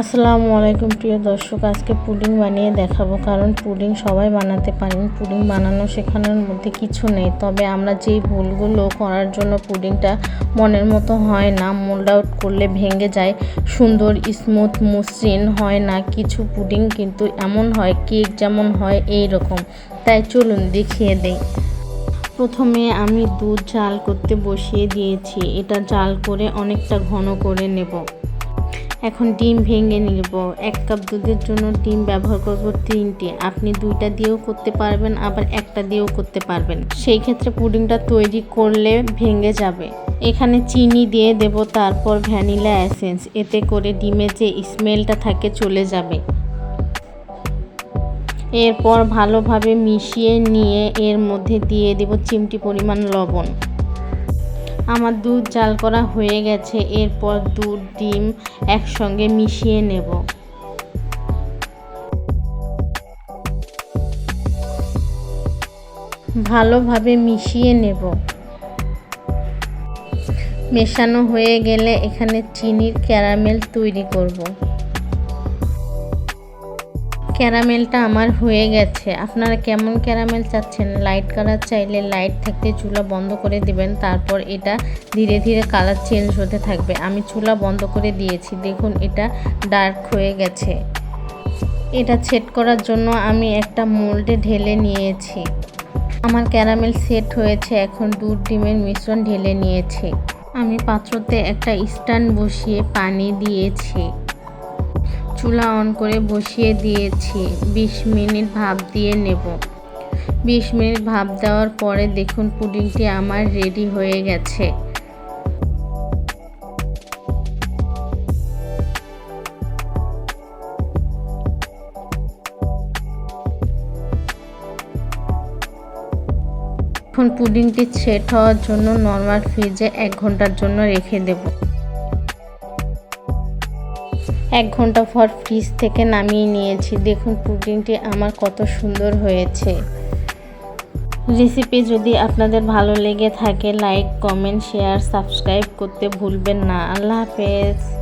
আসসালামু আলাইকুম প্রিয় দর্শক, আজকে পুডিং বানিয়ে দেখাবো, কারণ পুডিং সবাই বানাতে পারেন, পুডিং বানানো শেখানোর মধ্যে কিছু নেই। তবে আমরা যেই ভুলগুলো করার জন্য পুডিংটা মনের মতো হয় না, মোল্ড আউট করলে ভেঙে যায়, সুন্দর, স্মুথ, মসৃণ হয় না, কিছু পুডিং কিন্তু এমন হয়, কেক যেমন হয় এই রকম। তাই চলুন দেখিয়ে দেই। প্রথমে আমি দুধ জাল করতে বসিয়ে দিয়েছি, এটা জাল করে অনেকটা ঘন করে নেব। এখন ডিম ভেঙে নিব। এক কাপ দুধের জন্য ডিম ব্যবহার করব তিনটি। আপনি দুইটা দিয়েও করতে পারবেন, আবার একটা দিয়েও করতে পারবেন। সেই ক্ষেত্রে পুডিংটা তৈরি করলে ভেঙে যাবে। এখানে চিনি দিয়ে দেব, তারপর ভ্যানিলা অ্যাসেন্স এতে করে ডিমের যে স্মেলটা থাকে চলে যাবে। এরপর ভালোভাবে মিশিয়ে নিয়ে এর মধ্যে দিয়ে দেব চিমটি পরিমাণ লবণ। আমার দুধ জাল করা হয়ে গেছে, এরপর দুধ, ডিম একসঙ্গে মিশিয়ে নেব। ভালোভাবে মিশিয়ে নেব। মেশানো হয়ে গেলে এখানে চিনির ক্যারামেল তৈরি করব। ক্যারামেলটা আমার হয়ে গেছে। আপনারা কেমন ক্যারামেল চাচ্ছেন? লাইট কালার চাইলে লাইট থাকতে চুলা বন্ধ করে দিবেন, তারপর এটা ধীরে ধীরে কালার চেঞ্জ হতে থাকবে। আমি চুলা বন্ধ করে দিয়েছি, দেখুন এটা ডার্ক হয়ে গেছে। এটা সেট করার জন্য আমি একটা মোল্ডে ঢেলে নিয়েছি। আমার ক্যারামেল সেট হয়েছে, এখন দুধ ডিমের মিশ্রণ ঢেলে নিয়েছি। আমি পাত্রতে একটা স্ট্যান্ড বসিয়ে পানি দিয়েছি। চুলা অন করে বসিয়ে দিয়েছি। ২০ মিনিট ভাপ দিয়ে নেব। ২০ মিনিট ভাপ দেওয়ার পরে দেখুন পুডিংটি আমার রেডি হয়ে গেছে। এখন পুডিংটি সেট হওয়ার জন্য নর্মাল ফ্রিজে এক ঘণ্টার জন্য রেখে দেব। এক ঘণ্টা পর ফ্রিজ থেকে নামিয়ে নিয়েছি। দেখুন পুডিংটি আমার কত সুন্দর হয়েছে। রেসিপি যদি আপনাদের ভালো লেগে থাকে লাইক কমেন্ট শেয়ার সাবস্ক্রাইব করতে ভুলবেন না। আল্লাহ হাফেজ।